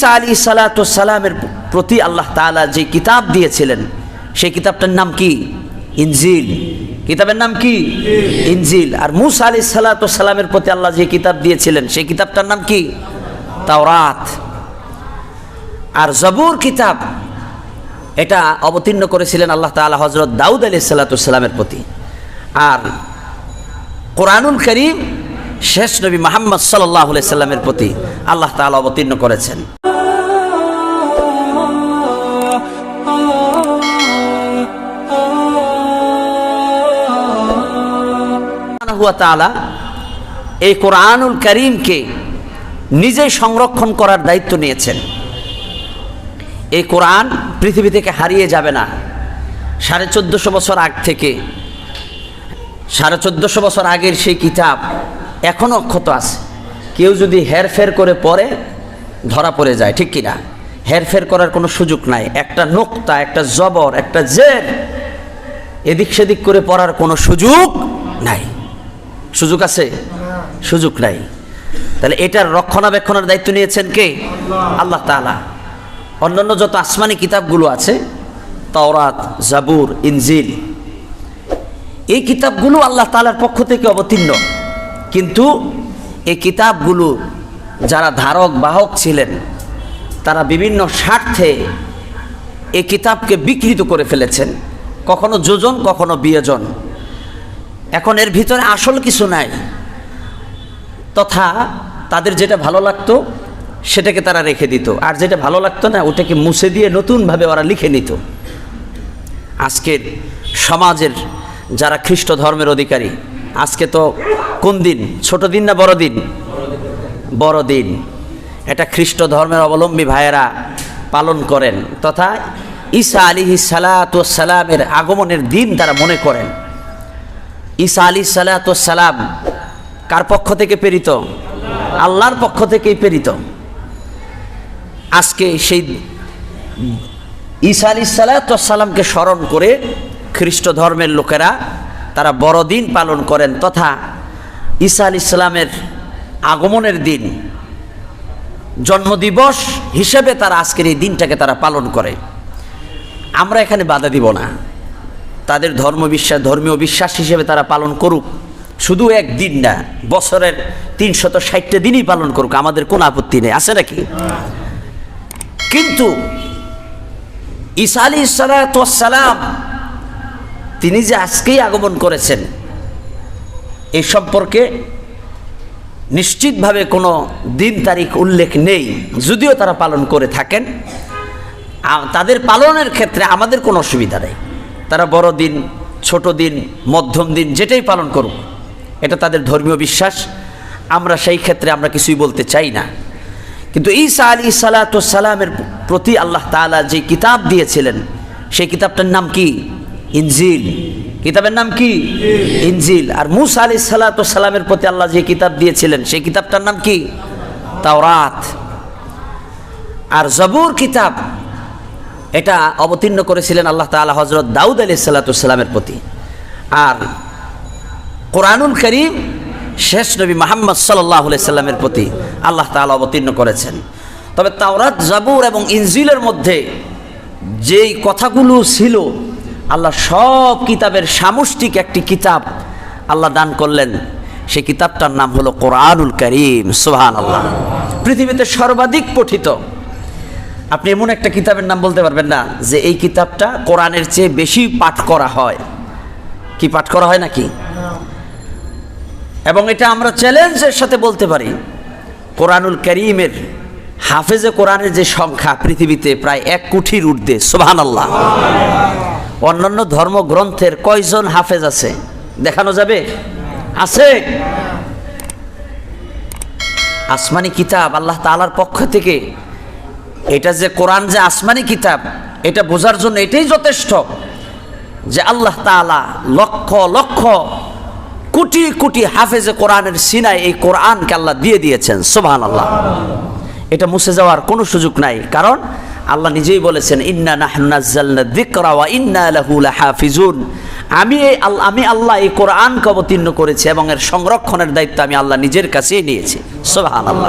ঈসা আলী সালাতামের প্রতি আল্লাহ তাআলা যে কিতাব দিয়েছিলেন, সেই কিতাবটার নাম কি? ইনজিল। কিতাবের নাম কি? ইনজিল। আর মুসা আলী সালাতামের প্রতি আল্লাহ যে কিতাব দিয়েছিলেন, সেই কিতাবটার নাম কি? তাওরাত। আর জবুর কিতাব, এটা অবতীর্ণ করেছিলেন আল্লাহ তাআলা হজরত দাউদ আলী সাল্লাতামের প্রতি। আর কোরআনুল করিম শেষ নবী মোহাম্মদ সাল্লাহ সাল্লামের প্রতি আল্লাহ তাআলা অবতীর্ণ করেছেন। হুয়া তাআলা এই কোরআনুল করিমকে নিজেই সংরক্ষণ করার দায়িত্ব নিয়েছেন। এই কোরআন পৃথিবী থেকে হারিয়ে যাবে না। সাড়ে চোদ্দোশো বছর আগ থেকে, সাড়ে চোদ্দোশো বছর আগের সেই কিতাব এখনও অক্ষত আছে। কেউ যদি হেরফের করে পড়ে, ধরা পড়ে যায়, ঠিক কিনা? হেরফের করার কোনো সুযোগ নাই। একটা নোক্তা, একটা জবর, একটা জের, এদিক সেদিক করে পড়ার কোনো সুযোগ নাই। সুযোগ আছে? সুযোগ নাই। তাহলে এটার রক্ষণাবেক্ষণের দায়িত্ব নিয়েছেন কে? আল্লাহ তাআলা। অন্যান্য যত আসমানি কিতাবগুলো আছে, তাওরাত, জাবুর, ইনজিল, এই কিতাবগুলো আল্লাহ তালার পক্ষ থেকে অবতীর্ণ। কিন্তু এই কিতাবগুলো যারা ধারক, বাহক ছিলেন, তারা বিভিন্ন স্বার্থে এই কিতাবকে বিকৃত করে ফেলেছেন। কখনো যোজন, কখনো বিয়োজন। এখন এর ভিতরে আসল কিছু নাই। তথা তাদের যেটা ভালো লাগতো, সেটাকে তারা রেখে দিত। আর যেটা ভালো লাগতো না, ওটাকে মুছে দিয়ে নতুনভাবে ওরা লিখে নিত। আজকের সমাজের যারা খ্রিস্ট ধর্মের অধিকারী, আজকে তো কোন দিন? ছোট দিন না বড় দিন? বড় দিন। এটা খ্রিস্ট ধর্মের অবলম্বী ভাইয়েরা পালন করেন। তথা ঈসা আলী সালাতামের আগমনের দিন তারা মনে করেন। ঈসা আলী সালাতাম কার পক্ষ থেকে প্রেরিত? আল্লাহর পক্ষ থেকেই প্রেরিত। আজকে সেই ঈসা আলী সালাতামকে স্মরণ করে খ্রিস্ট ধর্মের লোকেরা তারা বড়দিন পালন করেন তথা ঈসা আলী ইসলামের আগমনের দিন, জন্মদিবস হিসেবে তারা আজকের এই দিনটাকে তারা পালন করে। আমরা এখানে বাধা দিব না। তাদের ধর্ম বিশ্বাস, ধর্মীয় বিশ্বাস হিসেবে তারা পালন করুক। শুধু এক দিন না, বছরের তিনশত ষাটটা দিনই পালন করুক, আমাদের কোনো আপত্তি নেই, আছে নাকি? কিন্তু ঈসা আলী সালাম, তিনি যে আজকেই আগমন করেছেন এই সম্পর্কে নিশ্চিতভাবে কোনো দিন তারিখ উল্লেখ নেই, যদিও তারা পালন করে থাকেন। তাদের পালনের ক্ষেত্রে আমাদের কোনো অসুবিধা নেই। তারা বড় দিন, ছোট দিন, মধ্যম দিন, যেটাই পালন করুক, এটা তাদের ধর্মীয় বিশ্বাস। আমরা সেই ক্ষেত্রে আমরা কিছুই বলতে চাই না। কিন্তু ঈসা আলী সালাতামের প্রতি আল্লাহ তাআলা যে কিতাব দিয়েছিলেন, সেই কিতাবটার নাম কি? ইনজিল। কিতাবের নাম কি? ইনজিল। আর মুসা আলী সালাতামের প্রতি আল্লাহ যে কিতাব দিয়েছিলেন, সেই কিতাবটার নাম কি? তাওরাত। আর জবুর কিতাব এটা অবতীর্ণ করেছিলেন আল্লাহ তাআলা হজরত দাউদ আলি সাল্লাতামের প্রতি। আর কোরআনুল করিম শেষ নবী মোহাম্মদ সাল্লাহ সাল্লামের প্রতি আল্লাহ তাআলা অবতীর্ণ করেছেন। তবে তাওরাত, জাবুর এবং ইনজিলের মধ্যে যেই কথাগুলো ছিল, আল্লাহ সব কিতাবের সামষ্টিক একটি কিতাব আল্লাহ দান করলেন। সেই কিতাবটার নাম হলো কোরআনুল করিম সুহান আল্লাহ পৃথিবীতে সর্বাধিক পঠিত। আপনি এমন একটা কিতাবের নাম বলতে পারবেন না যে এই কিতাবটা কোরআনের চেয়ে বেশি পাঠ করা হয়। কি পাঠ করা হয় নাকি? এবং এটা আমরা চ্যালেঞ্জের সাথে বলতে পারি। কোরআনুল করিমের হাফেজে কোরআনের যে সংখ্যা পৃথিবীতে প্রায় এক কোটির ঊর্ধ্বে সোহান আল্লাহ অন্যান্য ধর্মগ্রন্থের কয়জন হাফেজ আছে? দেখানো যাবে? আছে। আসমানি কিতাব আল্লাহ তালার পক্ষ থেকে এটা যে কোরআন যে আসমানি কিতাব, এটা বোঝার জন্য এটাই যথেষ্ট যে আল্লাহ তাআলা লক্ষ লক্ষ কোটি কোটি হাফেজে কোরআনের সিনায় এই কোরআনকে আল্লাহ দিয়ে দিয়েছেন সোভান আল্লাহ এটা মুছে যাওয়ার কোনো সুযোগ নাই, কারণ আল্লাহ নিজেই বলেছেন, ইন্না নাহনাজ্জালনা ইন্না লাহু লাহাফিজুন। আমি এই আমি আল্লাহ এই কোরআনকে অবতীর্ণ করেছি এবং এর সংরক্ষণের দায়িত্ব আমি আল্লাহ নিজের কাছেই নিয়েছি, সুবহানাল্লাহ।